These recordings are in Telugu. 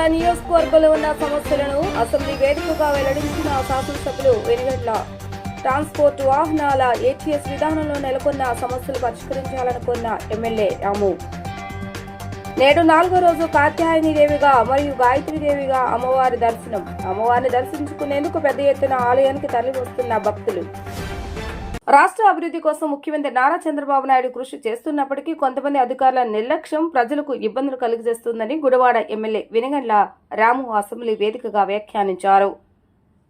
గుడివాడ నియోజకవర్గంలో ఉన్న సమస్యలను అసెంబ్లీ వేదికగా వెల్లడించిన శాసనసభ్యులు వెనుగట్ల ట్రాన్స్పోర్ట్ వాహనాల ఏటీఎస్ విధానంలో నెలకొన్న సమస్యలు పరిష్కరించాలనుకున్న ఎమ్మెల్యే రాము. నేడు నాలుగో రోజు కాత్యాయని దేవిగా మరియు గాయత్రి దేవిగా అమ్మవారి దర్శనం. అమ్మవారిని దర్శించుకునేందుకు పెద్ద ఎత్తున ఆలయానికి తరలి వస్తున్న భక్తులు. రాష్ట్ర అభివృద్ధి కోసం ముఖ్యమంత్రి నారా చంద్రబాబు నాయుడు కృషి చేస్తున్నప్పటికీ కొంతమంది అధికారుల నిర్లక్ష్యం ప్రజలకు ఇబ్బందులు కలిగజేస్తుందని గుడివాడ ఎమ్మెల్యే వినగండ్ల రాము అసెంబ్లీ వేదికగా వ్యాఖ్యానించారు.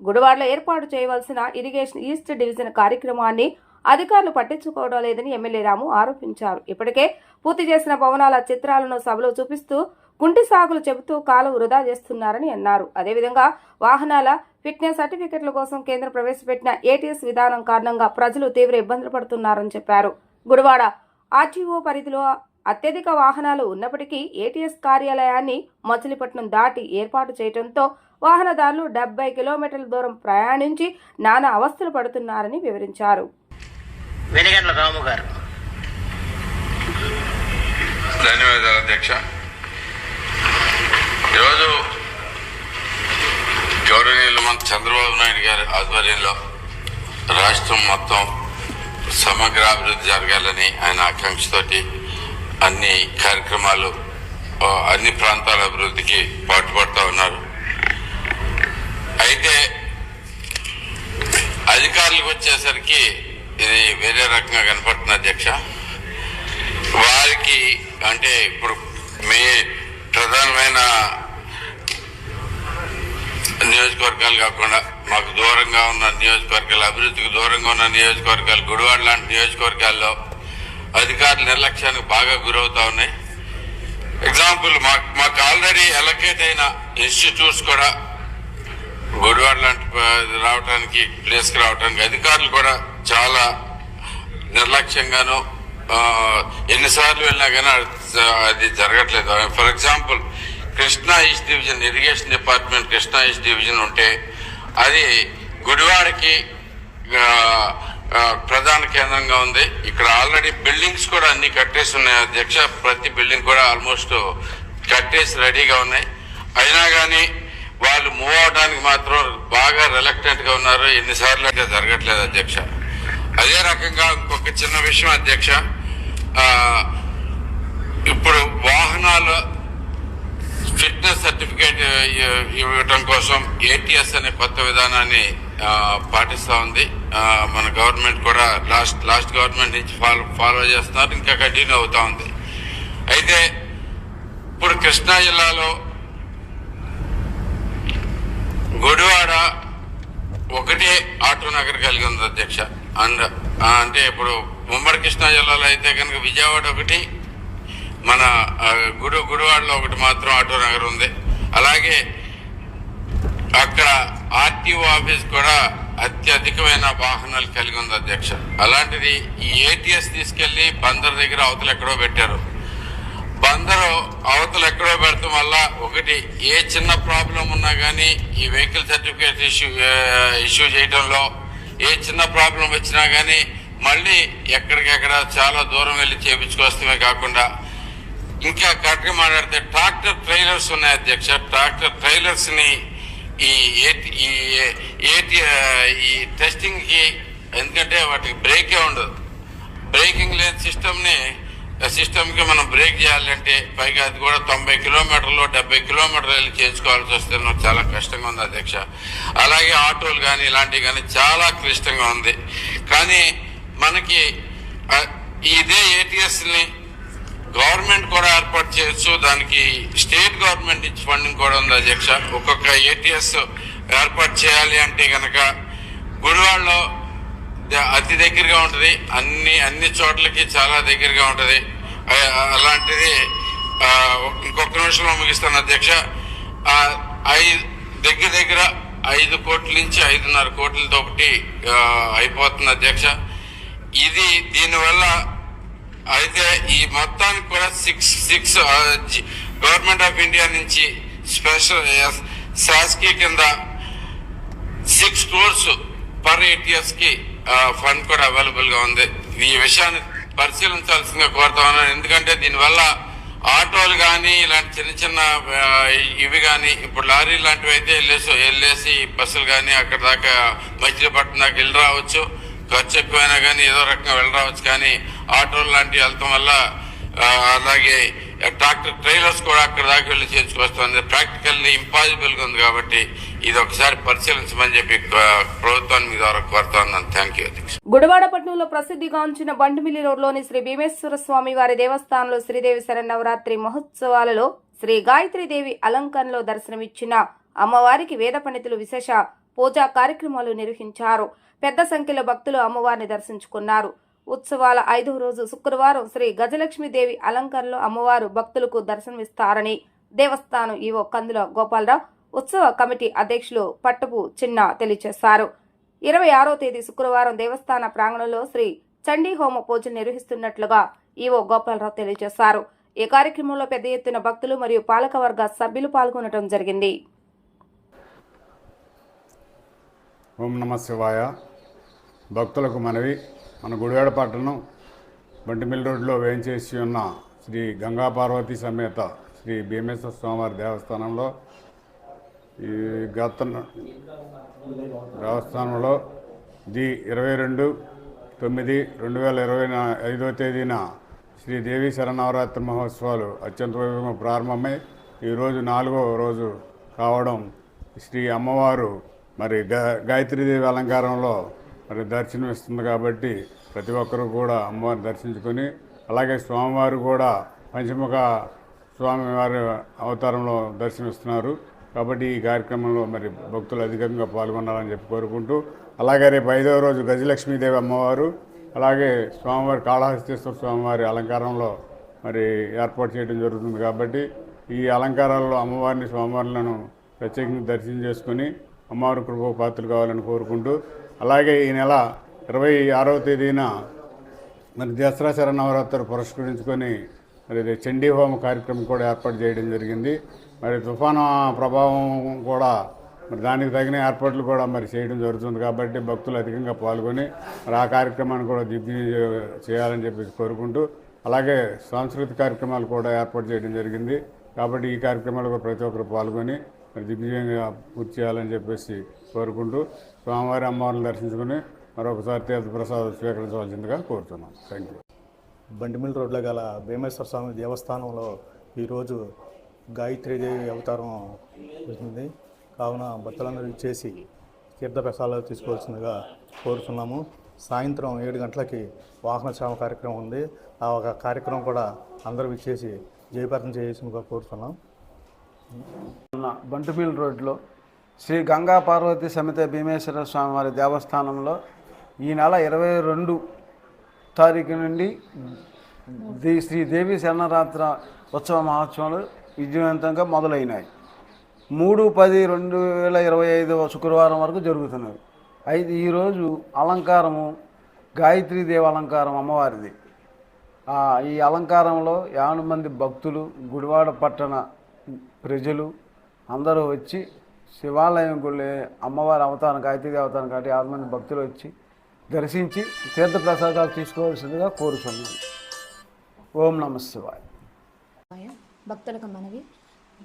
గుడివాడలో ఏర్పాటు చేయవలసిన ఇరిగేషన్ ఈస్ట్ డివిజన్ కార్యక్రమాన్ని అధికారులు పట్టించుకోవడం లేదని ఎమ్మెల్యే రాము ఆరోపించారు. ఇప్పటికే పూర్తి చేసిన భవనాల చిత్రాలను సభలో చూపిస్తూ కుంటి సాగులు చెబుతూ కాలం వృధా చేస్తున్నారని అన్నారు. అదేవిధంగా వాహనాల ఫిట్నెస్ సర్టిఫికెట్ల కోసం కేంద్రం ప్రవేశపెట్టిన ఏటీఎస్ విధానం కారణంగా ప్రజలు తీవ్ర ఇబ్బందులు పడుతున్నారని చెప్పారు. గుడివాడ ఆర్టీఓ పరిధిలో అత్యధిక వాహనాలు ఉన్నప్పటికీ ఏటీఎస్ కార్యాలయాన్ని మచిలీపట్నం దాటి ఏర్పాటు చేయడంతో వాహనదారులు డెబ్బై కిలోమీటర్ల దూరం ప్రయాణించి నానా అవస్థలు పడుతున్నారని వివరించారు. వెనిగండ్ల రాము గారు. ధన్యవాదాలు అధ్యక్ష. ఈరోజు గౌరవనీయులు మన చంద్రబాబు నాయుడు గారి ఆధ్వర్యంలో రాష్ట్రం మొత్తం సమగ్ర అభివృద్ధి జరగాలని ఆయన ఆకాంక్షతోటి అన్ని కార్యక్రమాలు అన్ని ప్రాంతాల అభివృద్ధికి పాటుపడుతూ ఉన్నారు. అయితే అధికారులకు వచ్చేసరికి ఇది వేరే రకంగా కనపడుతుంది అధ్యక్ష. వారికి అంటే ఇప్పుడు మే ప్రధానమైన నియోజకవర్గాలు కాకుండా మాకు దూరంగా ఉన్న నియోజకవర్గాలు అభివృద్ధికి దూరంగా ఉన్న నియోజకవర్గాలు గుడివాడ లాంటి నియోజకవర్గాల్లో అధికారుల నిర్లక్ష్యానికి బాగా గురవుతా ఉన్నాయి. ఎగ్జాంపుల్ మాకు మాకు ఆల్రెడీ ఎలకేట్ అయిన ఇన్స్టిట్యూట్స్ కూడా గుడివాడ లాంటి రావడానికి ప్లేస్కి రావడానికి అధికారులు కూడా చాలా నిర్లక్ష్యంగాను ఎన్నిసార్లు వెళ్ళినా కానీ అది- జరగట్లేదు. For example Krishna east division irrigation department Krishna east division ఉంటే అది గుడివాడకి ప్రధాన కేంద్రంగా ఉంది. ఇక్కడ ఆల్రెడీ బిల్డింగ్స్ కూడా అన్ని కట్టేసి ఉన్నాయి. అధ్యక్ష ప్రతి బిల్డింగ్ కూడా ఆల్మోస్ట్ కట్టేసి రెడీగా ఉన్నాయి. అయినా కానీ వాళ్ళు మూవ్ అవడానికి మాత్రం బాగా రిలక్టెంట్గా ఉన్నారు. ఎన్నిసార్లు అయితే జరగట్లేదు అధ్యక్ష. అదే రకంగా ఇంకొక చిన్న విషయం అధ్యక్ష. ఇప్పుడు వాహనాలు ఫిట్నెస్ సర్టిఫికేట్ ఇవ్వటం కోసం ఏటీఎస్ అనే కొత్త విధానాన్ని పాటిస్తూ ఉంది. మన గవర్నమెంట్ కూడా లాస్ట్ లాస్ట్ గవర్నమెంట్ నుంచి ఫాలో ఫాలో చేస్తున్నారు ఇంకా కంటిన్యూ అవుతూ ఉంది. అయితే ఇప్పుడు కృష్ణా జిల్లాలో గుడివాడ ఒకటే ఆటో నగర్ కలిగి ఉంది అధ్యక్ష. అండ్ అంటే ఇప్పుడు ఉమ్మడి కృష్ణా జిల్లాలో అయితే కనుక విజయవాడ ఒకటి మన గుడి గుడివాడలో ఒకటి మాత్రం ఆటో నగర్ ఉంది. అలాగే అక్కడ ఆర్టీఓ ఆఫీస్ కూడా అత్యధికమైన వాహనాలు కలిగి ఉంది అధ్యక్ష. అలాంటిది ఈ ఏటీఎస్ తీసుకెళ్ళి బందర్ దగ్గర అవతలు ఎక్కడో పెట్టారు. బందరు అవతలు ఎక్కడో పెడతాం వల్ల ఒకటి ఏ చిన్న ప్రాబ్లం ఉన్నా కానీ ఈ వెహికల్ సర్టిఫికేట్ ఇష్యూ ఇష్యూ చేయడంలో ఏ చిన్న ప్రాబ్లం వచ్చినా కానీ మళ్ళీ ఎక్కడికెక్కడ చాలా దూరం వెళ్ళి చేపించుకొస్తామే కాకుండా ఇంకా కరెక్ట్గా మాట్లాడితే ట్రాక్టర్ ట్రైలర్స్ ఉన్నాయి అధ్యక్ష. ట్రాక్టర్ ట్రైలర్స్ని ఈ ఏటి- ఈ ఏటి ఈ టెస్టింగ్కి ఎందుకంటే వాటికి బ్రేకే ఉండదు. బ్రేకింగ్ లేని సిస్టమ్ని సిస్టమ్కి మనం బ్రేక్ చేయాలంటే పైగా అది కూడా తొంభై కిలోమీటర్లు డెబ్బై కిలోమీటర్లు వెళ్ళి చేయించుకోవాల్సి వస్తే చాలా కష్టంగా ఉంది అధ్యక్ష. అలాగే ఆటోలు కానీ ఇలాంటివి కానీ చాలా క్లిష్టంగా ఉంది. కానీ మనకి ఇదే ఏటీఎస్ని గవర్నమెంట్ కూడా ఏర్పాటు చేయొచ్చు. దానికి స్టేట్ గవర్నమెంట్ ఇచ్చి ఫండింగ్ కూడా ఉంది అధ్యక్ష. ఒక్కొక్క ఏటీఎస్ ఏర్పాటు చేయాలి అంటే కనుక గుడివాడలో అతి దగ్గరగా ఉంటుంది. అన్ని అన్ని చోట్లకి చాలా దగ్గరగా ఉంటుంది. అలాంటిది ఇంకొక నిమిషంలో ముగిస్తాను అధ్యక్ష. ఐదు దగ్గర దగ్గర ఐదు కోట్ల నుంచి ఐదున్నర కోట్లతో ఒకటి అయిపోతుంది అధ్యక్ష. ఇది దీనివల్ల అయితే ఈ మొత్తానికి కూడా six six government of India నుంచి స్పెషల్ శాసకీ కింద సిక్స్ క్రోర్స్ పర్ ఏటీఎస్కి ఫండ్ కూడా అవైలబుల్గా ఉంది. ఈ విషయాన్ని పరిశీలించాల్సిందిగా కోరుతా ఉన్నాను. ఎందుకంటే దీనివల్ల ఆటోలు కానీ ఇలాంటి చిన్న చిన్న ఇవి కానీ ఇప్పుడు లారీ లాంటివి అయితే వెళ్ళేసి వెళ్ళేసి బస్సులు కానీ అక్కడ దాకా మచిలీపట్నం దాకా వెళ్ళి రావచ్చు. ఖర్చు ఎక్కువైనా కానీ ఏదో రకంగా వెళ్ళరావచ్చు కానీ ఆటోలు లాంటివి వెళ్తాం వల్ల అలాగే ట్రాక్టర్ ట్రైలర్స్ కూడా అక్కడ దాకా వెళ్ళి చేర్చుకొస్తుంది ప్రాక్టికల్లీ ఇంపాసిబుల్గా ఉంది కాబట్టి ఇది ఒకసారి పరిశీలించమని చెప్పి ప్రభుత్వాన్ని ద్వారా కోరుతున్నాను థ్యాంక్ యూ అధ్యక్ష. గుడివాడపట్నంలో ప్రసిద్ధిగాంచిన బంటుమిల్లి రోడ్లోని శ్రీ భీమేశ్వర స్వామి వారి దేవస్థానంలో శ్రీదేవి శరన్నవరాత్రి మహోత్సవాలలో శ్రీ గాయత్రీదేవి అలంకరణలో దర్శనమిచ్చిన అమ్మవారికి వేద పండితులు విశేష పూజా కార్యక్రమాలు నిర్వహించారు. పెద్ద సంఖ్యలో భక్తులు అమ్మవారిని దర్శించుకున్నారు. ఉత్సవాల ఐదవ రోజు శుక్రవారం శ్రీ గజలక్ష్మీదేవి అలంకరణలో అమ్మవారు భక్తులకు దర్శనమిస్తారని దేవస్థానం ఈవో కందుల గోపాలరావు ఉత్సవ కమిటీ అధ్యక్షులు పట్టుపు చిన్న తెలియజేశారు. ఇరవై ఆరో తేదీ శుక్రవారం దేవస్థాన ప్రాంగణంలో శ్రీ చండీ హోమ పూజలు నిర్వహిస్తున్నట్లుగా ఈవో గోపాలరావు తెలియజేశారు. ఈ కార్యక్రమంలో పెద్ద ఎత్తున భక్తులు మరియు పాలకవర్గ సభ్యులు పాల్గొనడం జరిగింది. ఓం నమ శివాయ. భక్తులకు మనవి. మన గుడివాడ పట్టణం బంటిమిల్ రోడ్లో వేయించేసి ఉన్న శ్రీ గంగా పార్వతి సమేత శ్రీ భీమేశ్వర స్వామివారి దేవస్థానంలో ఈ గత దేవస్థానంలో ది ఇరవై రెండు తొమ్మిది రెండు వేల ఇరవై ఐదో తేదీన శ్రీ దేవి శరణవరాత్రి మహోత్సవాలు అత్యంత వైభవంగా ప్రారంభమై ఈరోజు నాలుగో రోజు కావడం శ్రీ అమ్మవారు మరి గా గాయత్రీదేవి అలంకారంలో మరి దర్శనం ఇస్తుంది కాబట్టి ప్రతి ఒక్కరూ కూడా అమ్మవారిని దర్శించుకొని అలాగే స్వామివారు కూడా పంచముఖ స్వామివారి అవతారంలో దర్శనమిస్తున్నారు. కాబట్టి ఈ కార్యక్రమంలో మరి భక్తులు అధికంగా పాల్గొనాలని చెప్పి కోరుకుంటూ అలాగే రేపు ఐదవ రోజు గజలక్ష్మీదేవి అమ్మవారు అలాగే స్వామివారి కాళహస్తీశ్వర స్వామివారి అలంకారంలో మరి ఏర్పాటు చేయడం జరుగుతుంది కాబట్టి ఈ అలంకారాల్లో అమ్మవారిని స్వామివారులను ప్రత్యేకంగా దర్శనం చేసుకుని అమ్మవారి కృప పాత్రలు కావాలని కోరుకుంటూ అలాగే ఈ నెల ఇరవై ఆరవ తేదీన మరి దసరా నవరాత్రులు పురస్కరించుకొని మరి చండీ హోమ కార్యక్రమం కూడా ఏర్పాటు చేయడం జరిగింది. మరి తుఫాను ప్రభావం కూడా మరి దానికి తగిన ఏర్పాట్లు కూడా మరి చేయడం జరుగుతుంది కాబట్టి భక్తులు అధికంగా పాల్గొని మరి ఆ కార్యక్రమాన్ని కూడా దిగ్విజయం చేయాలని చెప్పి కోరుకుంటూ అలాగే సాంస్కృతిక కార్యక్రమాలు కూడా ఏర్పాటు చేయడం జరిగింది. కాబట్టి ఈ కార్యక్రమాలు కూడా ప్రతి ఒక్కరు పాల్గొని మరి దిగ్విజయంగా పూర్తి చేయాలని చెప్పేసి కోరుకుంటూ స్వామివారి అమ్మవారిని దర్శించుకుని మరొకసారి తీర్థప్రసాదం స్వీకరించవలసిందిగా కోరుతున్నాం. థ్యాంక్ యూ బండిమిల్ రోడ్లో గల భీమేశ్వర స్వామి దేవస్థానంలో ఈరోజు గాయత్రీదేవి అవతారం వచ్చింది కావున భక్తులందరూ ఇచ్చేసి తీర్థప్రసాదాలు తీసుకోవాల్సిందిగా కోరుతున్నాము. సాయంత్రం ఏడు గంటలకి వాహన చామ కార్యక్రమం ఉంది. ఆ ఒక కార్యక్రమం కూడా అందరూ ఇచ్చేసి జయప్రదం చేయాల్సిందిగా కోరుతున్నాం. బంటుమిల్ రోడ్లో శ్రీ గంగా పార్వతి సమేత భీమేశ్వర స్వామివారి దేవస్థానంలో ఈ నెల ఇరవై రెండు తారీఖు నుండి ది శ్రీ దేవి శరణరాత్ర ఉత్సవ మహోత్సవాలు విజయవంతంగా మొదలైనాయి. మూడు పది రెండు వేల ఇరవై ఐదు శుక్రవారం వరకు జరుగుతున్నవి. అయితే ఈరోజు అలంకారము గాయత్రీదేవి అలంకారం అమ్మవారిది. ఈ అలంకారంలో యాభై మంది భక్తులు గుడివాడ పట్టణ ప్రజలు అందరూ వచ్చి శివాలయం గుళ్ళే అమ్మవారి అవతారం గాయత్రి అవతారం కాబట్టి యాభై మంది భక్తులు వచ్చి దర్శించి తీర్థప్రసాదాలు తీసుకోవాల్సిందిగా కోరుతున్నాను ఓం నమ శివాయ. భక్తులకు మనవి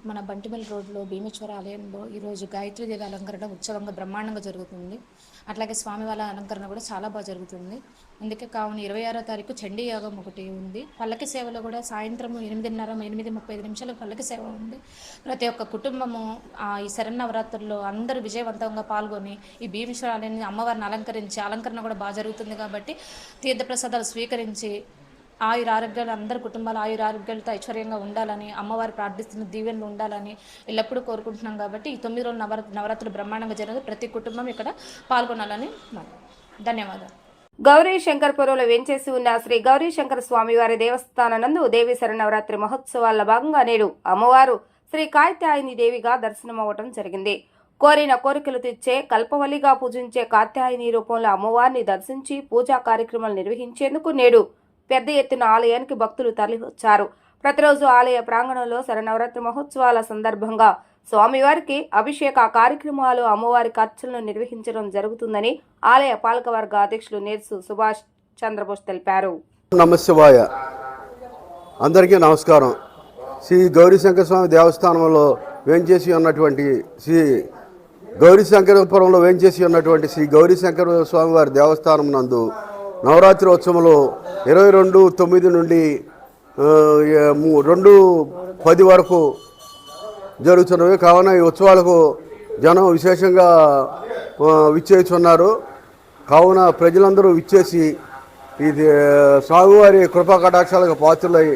మన బంటిమల్ రోడ్లో భీమేశ్వర ఆలయంలో ఈరోజు గాయత్రీదేవి అలంకరణ ఉత్సవంగా బ్రహ్మాండంగా జరుగుతుంది. అట్లాగే స్వామివారి అలంకరణ కూడా చాలా బాగా జరుగుతుంది. అందుకే కావున ఇరవై ఆరో తారీఖు చండీ యాగం ఒకటి ఉంది. పల్లకి సేవలో కూడా సాయంత్రం ఎనిమిదిన్నర ఎనిమిది ముప్పై ఐదు నిమిషాలు పల్లకి సేవ ఉంది. ప్రతి ఒక్క కుటుంబము ఆ ఈ శరన్నవరాత్రుల్లో అందరూ విజయవంతంగా పాల్గొని ఈ భీమేశ్వర అమ్మవారిని అలంకరించి అలంకరణ కూడా బాగా జరుగుతుంది కాబట్టి తీర్థప్రసాదాలు స్వీకరించి ఆయుర ఆరోగ్యాలు అందరి కుటుంబాలు ఆయుర ఆరోగ్యాలతో ఐశ్వర్యంగా ఉండాలని అమ్మవారు ప్రార్థిస్తున్న దీవెనలు ఉండాలని ఎల్లప్పుడూ కోరుకుంటున్నాం కాబట్టి ఈ తొమ్మిది రోజుల నవర నవరాత్రులు బ్రహ్మాండంగా జరిగింది ప్రతి కుటుంబం ఇక్కడ పాల్గొనాలని ధన్యవాదాలు. గౌరీ శంకర్పురంలో వెంచేసి ఉన్న శ్రీ గౌరీ శంకర స్వామివారి దేవస్థానం నందు దేవి శరణవరాత్రి మహోత్సవాల భాగంగా నేడు అమ్మవారు శ్రీ కాత్యాయని దేవిగా దర్శనమవ్వటం జరిగింది. కోరిన కోరికలు తెచ్చే కల్పవల్లిగా పూజించే కాత్యాయని రూపంలో అమ్మవారిని దర్శించి పూజా కార్యక్రమాలు నిర్వహించేందుకు నేడు పెద్ద ఎత్తున ఆలయానికి భక్తులు తరలివచ్చారు. ప్రతిరోజు ఆలయ ప్రాంగణంలో శరణవరాత్రి మహోత్సవాల సందర్భంగా స్వామివారికి అభిషేక కార్యక్రమాలు అమ్మవారి ఖర్చులను నిర్వహించడం జరుగుతుందని ఆలయ పాలకవర్గ అధ్యక్షులు నేర్సు సుభాష్ చంద్రబోస్ తెలిపారు. నమశివాయ అందరికీ నమస్కారం. శ్రీ గౌరీశంకర స్వామి దేవస్థానంలో వేంచేసి ఉన్నటువంటి శ్రీ గౌరీశంకరపురంలో వేంచేసి ఉన్నటువంటి శ్రీ గౌరీశంకర స్వామివారి దేవస్థానం నందు నవరాత్రి ఉత్సవంలో ఇరవై రెండు తొమ్మిది నుండి రెండు పది వరకు జరుగుతున్నవి. కావున ఈ ఉత్సవాలకు జనం విశేషంగా విచ్చేస్తున్నారు. కావున ప్రజలందరూ విచ్చేసి ఇది స్వామివారి కృపా కటాక్షాలకు పాత్రలై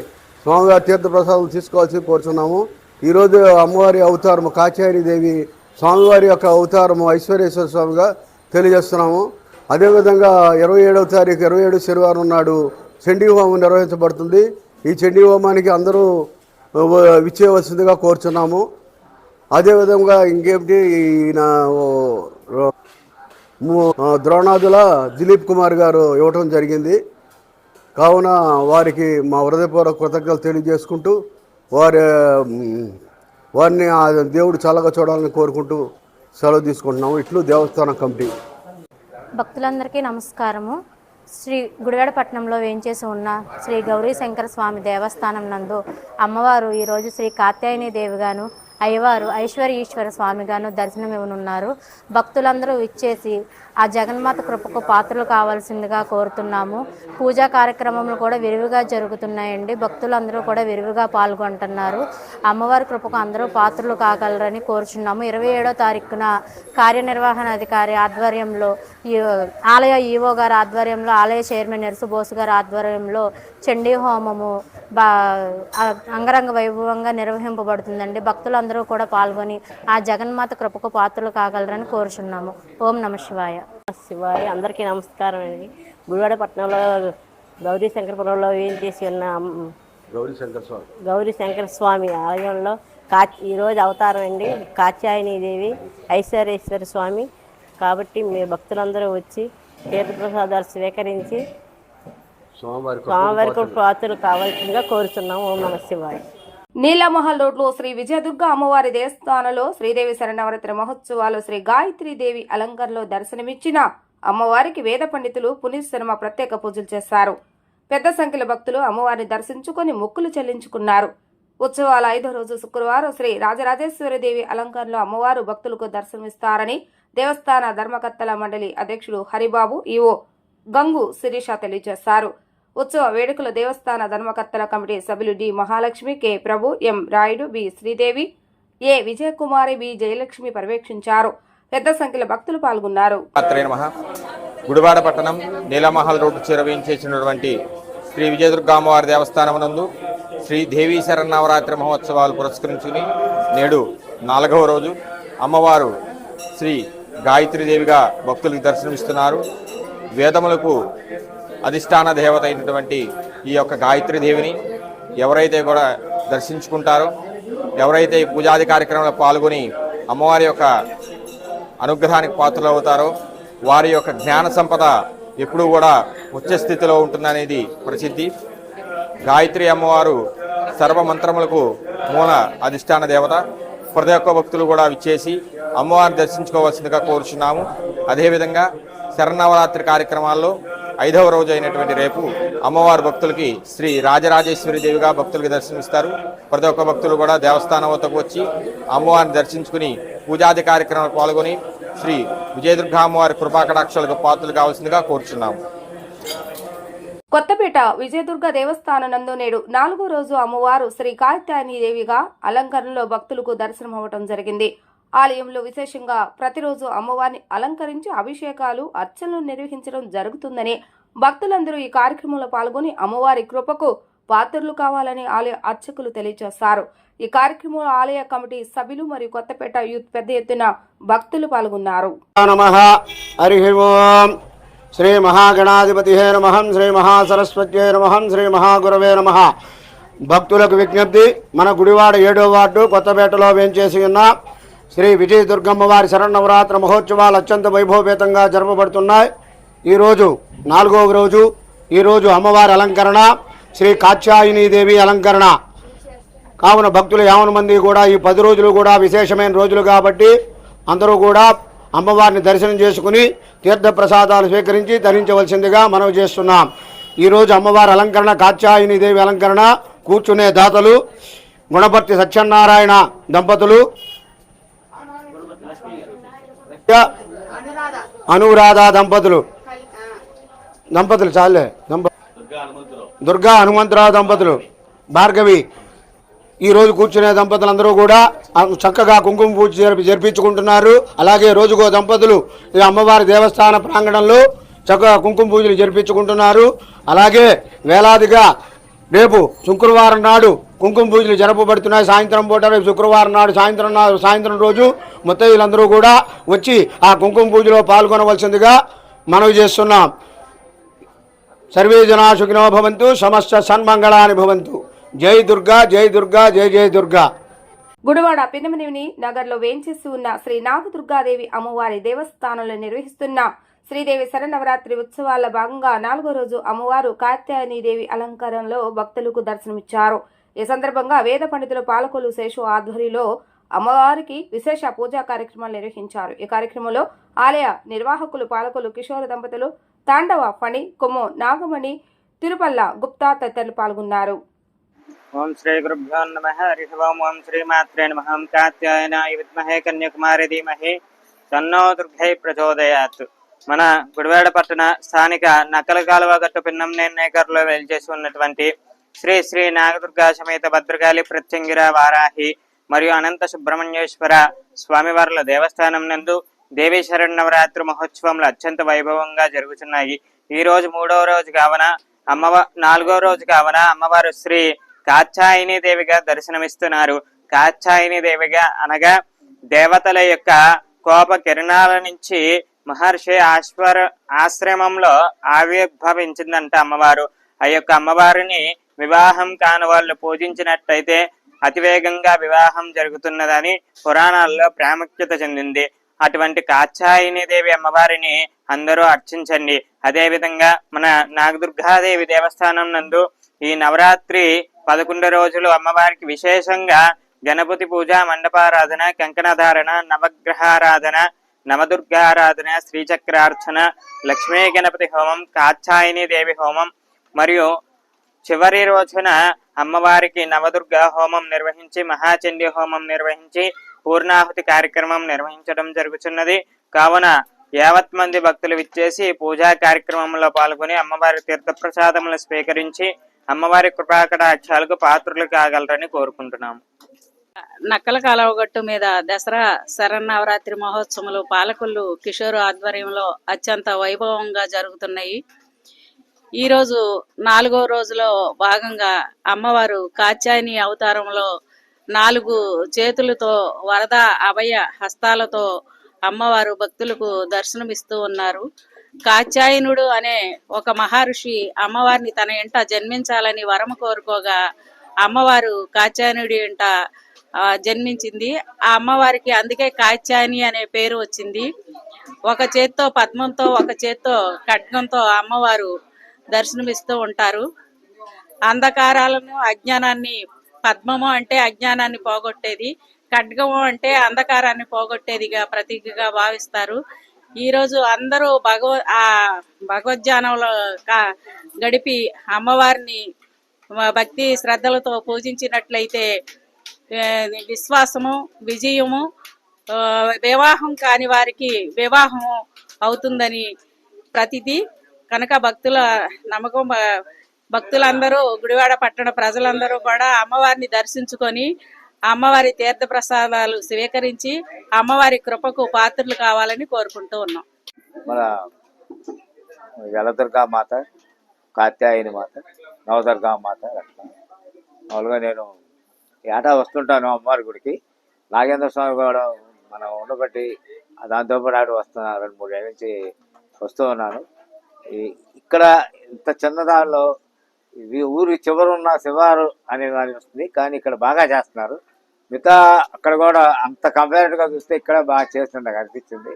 స్వామివారి తీర్థప్రసాదం తీసుకోవాల్సి కోరుచున్నాము. ఈరోజు అమ్మవారి అవతారము కాచారి దేవి స్వామివారి యొక్క అవతారము ఐశ్వర్యేశ్వర స్వామిగా తెలియజేస్తున్నాము. అదేవిధంగా ఇరవై ఏడవ తారీఖు ఇరవై ఏడు శనివారం నాడు చండీ హోమం నిర్వహించబడుతుంది. ఈ చండీ హోమానికి అందరూ విచ్చేయవలసిందిగా కోరుచున్నాము. అదేవిధంగా ఇంకేమిటి ఈయన ద్రోణాదుల దిలీప్ కుమార్ గారు ఇవ్వటం జరిగింది. కావున వారికి మా హృదయపూర్వక కృతజ్ఞతలు తెలియజేసుకుంటూ వారి వారిని ఆ దేవుడు చల్లగా చూడాలని కోరుకుంటూ సెలవు తీసుకుంటున్నాము. ఇట్లు దేవస్థానం కమిటీ. భక్తులందరికీ నమస్కారము. శ్రీ గుడివాడ వేయించేసి ఉన్న శ్రీ గౌరీ శంకర స్వామి దేవస్థానం నందు అమ్మవారు ఈరోజు శ్రీ కాత్యాయని దేవిగాను అయ్యవారు ఐశ్వర్య ఈశ్వర స్వామిగాను దర్శనమివ్వనున్నారు. భక్తులందరూ ఇచ్చేసి ఆ జగన్మాత కృపకు పాత్రలు కావాల్సిందిగా కోరుతున్నాము. పూజా కార్యక్రమములు కూడా విరివిగా జరుగుతున్నాయండి. భక్తులందరూ కూడా విరివిగా పాల్గొంటున్నారు. అమ్మవారి కృపకు అందరూ పాత్రలు కాగలరని కోరుచున్నాము. ఇరవై ఏడో తారీఖున కార్యనిర్వహణ అధికారి ఆధ్వర్యంలో ఈ ఆలయ ఈవో గారి ఆధ్వర్యంలో ఆలయ చైర్మన్ నరసు బోసు గారి ఆధ్వర్యంలో చండీ హోమము బా అంగరంగ వైభవంగా నిర్వహింపబడుతుందండి. భక్తులందరూ కూడా పాల్గొని ఆ జగన్మాత కృపకు పాత్రలు కాగలరని కోరుచున్నాము. ఓం నమ శివాయ. శివాయ. అందరికీ నమస్కారం అండి. గుడివాడ పట్టణంలో గౌరీ శంకరపురంలో ఏం చేసి ఉన్న గౌరీ శంకర స్వామి. గౌరీ శంకర స్వామి ఆలయంలో కా ఈరోజు అవతారం అండి. కాత్యాయని దేవి ఐశ్వర్యేశ్వర స్వామి. కాబట్టి మీ భక్తులందరూ వచ్చి తీర్థప్రసాదాలు స్వీకరించి స్వామివారి స్వామివారికి పాత్రలు కావాల్సిందిగా కోరుతున్నాం ఓం నమ శివాయ. నీలమహల్ రోడ్లో శ్రీ విజయదుర్గ అమ్మవారి దేవస్థానంలో శ్రీదేవి శరణవరాత్రి మహోత్సవాలు శ్రీ గాయత్రి దేవి అలంకరణలో దర్శనమిచ్చిన అమ్మవారికి వేద పండితులు పునీశ్వరమ ప్రత్యేక పూజలు చేశారు. పెద్ద సంఖ్యలో భక్తులు అమ్మవారిని దర్శించుకొని మొక్కులు చెల్లించుకున్నారు. ఉత్సవాల ఐదో రోజు శుక్రవారం శ్రీ రాజరాజేశ్వరి దేవి అలంకరణలో అమ్మవారు భక్తులకు దర్శనమిస్తారని దేవస్థాన ధర్మకర్తల మండలి అధ్యక్షుడు హరిబాబు ఈవో గంగు శిరీష తెలియజేశారు. ఉత్సవ వేడుకల దేవస్థాన ధర్మకర్తల కమిటీ సభ్యులు D. Mahalakshmi K. Prabhu M. Rayudu B. Sridevi A. Vijayakumari B. Jayalakshmi పర్యవేక్షించారు. పెద్ద సంఖ్యలో భక్తులు పాల్గొన్నారు. గుడివాడ పట్టణం నీలమహల్ రోడ్డు చేరవేయించేసినటువంటి శ్రీ విజయదుర్గ అమ్మవారి నందు శ్రీ దేవీ శరన్నవరాత్రి మహోత్సవాలు పురస్కరించుకుని నేడు నాలుగవ రోజు అమ్మవారు శ్రీ గాయత్రీదేవిగా భక్తులకు దర్శనమిస్తున్నారు. వేదములకు అధిష్టాన దేవత అయినటువంటి ఈ యొక్క గాయత్రీదేవిని ఎవరైతే కూడా దర్శించుకుంటారో ఎవరైతే ఈ పూజాది కార్యక్రమంలో పాల్గొని అమ్మవారి యొక్క అనుగ్రహానికి పాత్రలు అవుతారో వారి యొక్క జ్ఞాన సంపద ఎప్పుడూ కూడా ఉచ్చ స్థితిలో ఉంటుందనేది ప్రసిద్ధి. గాయత్రి అమ్మవారు సర్వమంత్రములకు మూల అధిష్టాన దేవత. ప్రతి ఒక్క భక్తులు కూడా విచ్చేసి అమ్మవారిని దర్శించుకోవాల్సిందిగా కోరుచున్నాము. అదేవిధంగా శరణవరాత్రి కార్యక్రమాల్లో ఐదవ రోజు అయినటువంటి రేపు అమ్మవారి భక్తులకి శ్రీ రాజరాజేశ్వరి దేవిగా భక్తులకి దర్శనమిస్తారు. ప్రతి ఒక్క భక్తులు కూడా దేవస్థానం వద్దకు వచ్చి అమ్మవారిని దర్శించుకుని పూజాది కార్యక్రమాలు పాల్గొని శ్రీ విజయదుర్గా అమ్మవారి కృపాకటాక్షలకు పాత్రలు కావాల్సిందిగా కోరుచున్నాము. కొత్తపేట విజయదుర్గ దేవస్థానం నందు నేడు నాలుగో రోజు అమ్మవారు శ్రీ కాత్యాయని దేవిగా అలంకరణలో భక్తులకు దర్శనం అవ్వటం జరిగింది. ఆలయంలో విశేషంగా ప్రతిరోజు అమ్మవారిని అలంకరించి అభిషేకాలు అర్చనలు నిర్వహించడం జరుగుతుందని భక్తులందరూ ఈ కార్యక్రమంలో పాల్గొని అమ్మవారి కృపకు పాత్రలు కావాలని ఆలయ అర్చకులు తెలియజేశారు. ఈ కార్యక్రమంలో ఆలయ కమిటీ సభ్యులు మరియు కొత్తపేట యూత్ పెద్ద ఎత్తున భక్తులు పాల్గొన్నారు. శ్రీ మహాగణాధిపతి నమహం శ్రీ మహాసరస్వతి నమహం శ్రీ మహాగురవే నమ. భక్తులకు విజ్ఞప్తి మన గుడివాడ ఏడో వార్డు కొత్తపేటలో వేంచేసి ఉన్న శ్రీ విజయ దుర్గమ్మ వారి శరణవరాత్రి మహోత్సవాలు అత్యంత వైభవపేతంగా జరపబడుతున్నాయి. ఈరోజు నాలుగవ రోజు ఈరోజు అమ్మవారి అలంకరణ శ్రీ కాత్యాయని దేవి అలంకరణ. కావున భక్తులు యావన మంది కూడా ఈ పది రోజులు కూడా విశేషమైన రోజులు కాబట్టి అందరూ కూడా అమ్మవారిని దర్శనం చేసుకుని తీర్థ ప్రసాదాలు స్వీకరించి ధరించవలసిందిగా మనవి చేస్తున్నాం. ఈరోజు అమ్మవారి అలంకరణ కాత్యాయని దేవి అలంకరణ కూర్చునే దాతలు గుణపర్తి సత్యనారాయణ దంపతులు అనురాధ. దంపతులు. దంపతులు చాలే. దంప దుర్గా హనుమంతరావు దంపతులు. భార్గవి. ఈరోజు కూర్చునే దంపతులందరూ కూడా చక్కగా కుంకుమ పూజ జరిపి జరిపించుకుంటున్నారు. అలాగే రోజుకో దంపతులు ఈ అమ్మవారి దేవస్థాన ప్రాంగణంలో చక్కగా కుంకుమ పూజలు జరిపించుకుంటున్నారు. అలాగే వేలాదిగా రేపు శుక్రవారం నాడు కుంకుమ పూజలు జరపబడుతున్నాయి. సాయంత్రం పూట రేపు శుక్రవారం నాడు సాయంత్రం నాడు సాయంత్రం రోజు ముత్తైదులందరూ కూడా వచ్చి ఆ కుంకుమ పూజలో పాల్గొనవలసిందిగా మనవి చేస్తున్నాం. సర్వే జనా సుఖినో భవంతు సమస్త సన్మంగళాని భవంతు. జై దుర్గా జై దుర్గా జై జై దుర్గా. గుడివాడ పిన్నమనేని నగర్లో వేంచేసి ఉన్న శ్రీ నాగదుర్గాదేవి అమ్మవారి దేవస్థానంలో నిర్వహిస్తున్న. శ్రీదేవి శరన్నవరాత్రి ఉత్సవాల భాగంగా నాలుగో రోజు అమ్మవారు కాత్యాయనీదేవి అలంకారంలో భక్తులకు దర్శనమిచ్చారు. ఈ సందర్భంగా వేద పండితులు పాలకులు శేషు ఆధ్వర్యంలో అమ్మవారికి విశేష పూజా కార్యక్రమాలు నిర్వహించారు. ఈ కార్యక్రమంలో ఆలయ నిర్వాహకులు పాలకులు కిషోర దంపతులు తాండవ ఫణి కొమ్ము నాగమణి తిరుపల్ల గుప్తా తదితరులు పాల్గొన్నారు. ఓం శ్రీ గురుభ్యో నమ హరి ఓం ఓం శ్రీమాత్రే నమ ఓం కాత్యాయనాయ విద్మహే కన్యాకుమారి ధీమహి తన్నో దుర్గై ప్రచోదయాత్. మన గుడివాడ పట్టణ స్థానిక నకల కాలువ గట్టు పిన్నం నేకర్లో వెలిచేసి ఉన్నటువంటి శ్రీ శ్రీ నాగదుర్గా సమేత భద్రకాళి ప్రత్యంగిర వారాహి మరియు అనంత సుబ్రహ్మణ్యేశ్వర స్వామివార్ల దేవస్థానం నందు దేవీ శరణవరాత్రి మహోత్సవంలో అత్యంత వైభవంగా జరుగుతున్నాయి ఈ రోజు మూడవ రోజు కావున అమ్మవ నాలుగో రోజు కావున అమ్మవారు శ్రీ కాచాయిని దేవిగా దర్శనమిస్తున్నారు. కాచాయిని దేవిగా అనగా దేవతల యొక్క కోప కిరణాల నుంచి మహర్షి ఆశ్వర ఆశ్రమంలో ఆవిర్భవించిందంట అమ్మవారు. ఆ యొక్క అమ్మవారిని వివాహం కాని వాళ్ళు పూజించినట్టయితే అతివేగంగా వివాహం జరుగుతున్నదని పురాణాల్లో ప్రాముఖ్యత చెందింది. అటువంటి కాచాయిని దేవి అమ్మవారిని అందరూ అర్చించండి. అదే విధంగా మన నాగదుర్గాదేవి దేవస్థానం నందు ఈ నవరాత్రి పదకొండు రోజులు అమ్మవారికి విశేషంగా గణపతి పూజ మండపారాధన కంకణధారణ నవగ్రహారాధన నవదుర్గారాధన శ్రీచక్రార్చన లక్ష్మీ గణపతి హోమం కాత్యాయని దేవి హోమం మరియు చివరి రోజున అమ్మవారికి నవదుర్గ హోమం నిర్వహించి మహాచండీ హోమం నిర్వహించి పూర్ణాహుతి కార్యక్రమం నిర్వహించడం జరుగుతున్నది కావున యావత్ మంది భక్తులు విచ్చేసి పూజా కార్యక్రమంలో పాల్గొని అమ్మవారి తీర్థప్రసాదములు స్వీకరించి అమ్మవారి కృపాకటాక్షాలకు పాత్రులు కాగలరని కోరుకుంటున్నాము. నక్కల కాలవగట్టు మీద దసరా శరన్నవరాత్రి మహోత్సవాలు పాలకొల్లు కిషోర్ ఆధ్వర్యంలో అత్యంత వైభవంగా జరుగుతున్నాయి. ఈరోజు నాలుగో రోజులో భాగంగా అమ్మవారు కాత్యాయని అవతారంలో నాలుగు చేతులతో వరద అభయ హస్తాలతో అమ్మవారు భక్తులకు దర్శనమిస్తూ ఉన్నారు. కాత్యాయనుడు అనే ఒక మహర్షి అమ్మవారిని తన ఇంట జన్మించాలని వరము కోరుకోగా అమ్మవారు కాత్యాయనుడి ఇంట జన్మించింది. ఆ అమ్మవారికి అందుకే కాత్యాయని అనే పేరు వచ్చింది. ఒక చేత్తో పద్మంతో ఒక చేత్తో ఖడ్గంతో అమ్మవారు దర్శనమిస్తూ ఉంటారు. అంధకారాలను అజ్ఞానాన్ని పద్మము అంటే అజ్ఞానాన్ని పోగొట్టేది ఖడ్గము అంటే అంధకారాన్ని పోగొట్టేదిగా ప్రతీకగా భావిస్తారు. ఈ రోజు అందరూ భగవ ఆ భగవద్ధ్యానంలో గడిపి అమ్మవారిని భక్తి శ్రద్ధలతో పూజించినట్లయితే విశ్వాసము విజయము వివాహం కాని వారికి వివాహం అవుతుందని ప్రతిది కనుక భక్తుల నమ్మకం భక్తులందరూ గుడివాడ పట్టణ ప్రజలందరూ కూడా అమ్మవారిని దర్శించుకొని అమ్మవారి తీర్థ ప్రసాదాలు స్వీకరించి అమ్మవారి కృపకు పాత్రలు కావాలని కోరుకుంటూ ఉన్నాం. మన జలదుర్గా మాత కాత్యాయని మాత నవదుర్గా మాత మామూలుగా నేను ఏటా వస్తుంటాను అమ్మవారి గుడికి. నాగేంద్ర స్వామి కూడా మనం ఉండబట్టి దాంతోపాటు ఆడు వస్తున్నాను రెండు మూడు ఏళ్ళ నుంచి వస్తూ ఉన్నాను. ఇక్కడ ఇంత చిన్నదానిలో ఇది ఊరి చివరున్న శివారు అనే దాని వస్తుంది. కానీ ఇక్కడ బాగా చేస్తున్నారు. మిగతా అక్కడ కూడా అంత కంపేరేటివ్గా చూస్తే ఇక్కడ బాగా చేస్తుండగా అనిపించింది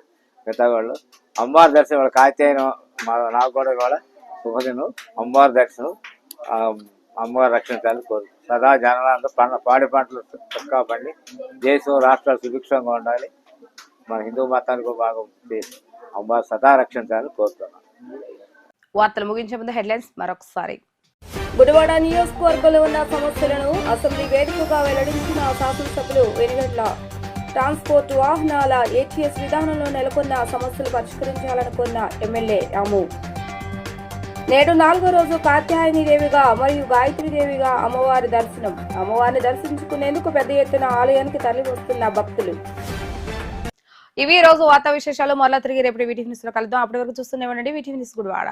మిగతా వాళ్ళు. అమ్మవారి దర్శనం వాళ్ళ కాత్యాయనం మా నాకు కూడా కూడా శుభదినం. అమ్మవారి దర్శనం ఆ, అమ్మవారి రక్షించాలని కోరుతున్నాను సదా జనాలందరూ పంట పాడి పంటలు చక్కగా పండి దేశం రాష్ట్రాలు సుభిక్షంగా ఉండాలి. మన హిందూ మతానికి బాగా అమ్మవారు సదా రక్షించాలని కోరుతున్నాను వార్తలు ముగించే ముందు హెడ్లైన్స్ మరొకసారి. గుడివాడ నియోజకవర్గంలో ఉన్న సమస్యలను అసెంబ్లీ వేదికగా వెల్లడించిన శాసనసభ్యులు వెనుగండ్ల. ట్రాన్స్పోర్ట్ వాహనాల ఏటీఎస్ విధానంలో నెలకొన్న సమస్యలు పరిష్కరించాలనుకున్న ఎమ్మెల్యే రాము. నేడు నాలుగో రోజు కాత్యాయని దేవిగా మరియు గాయత్రి దేవిగా అమ్మవారి దర్శనం. అమ్మవారిని దర్శించుకునేందుకు పెద్ద ఎత్తున ఆలయానికి తరలి వస్తున్న భక్తులు. ఇవి రోజు వార్తా విశేషాలు. మరలా తిరిగి రేపటి వీటి న్యూస్లో కలుద్దాం. అప్పటి వరకు చూస్తూనే ఉండండి. వీటి న్యూస్ గుడివాడ.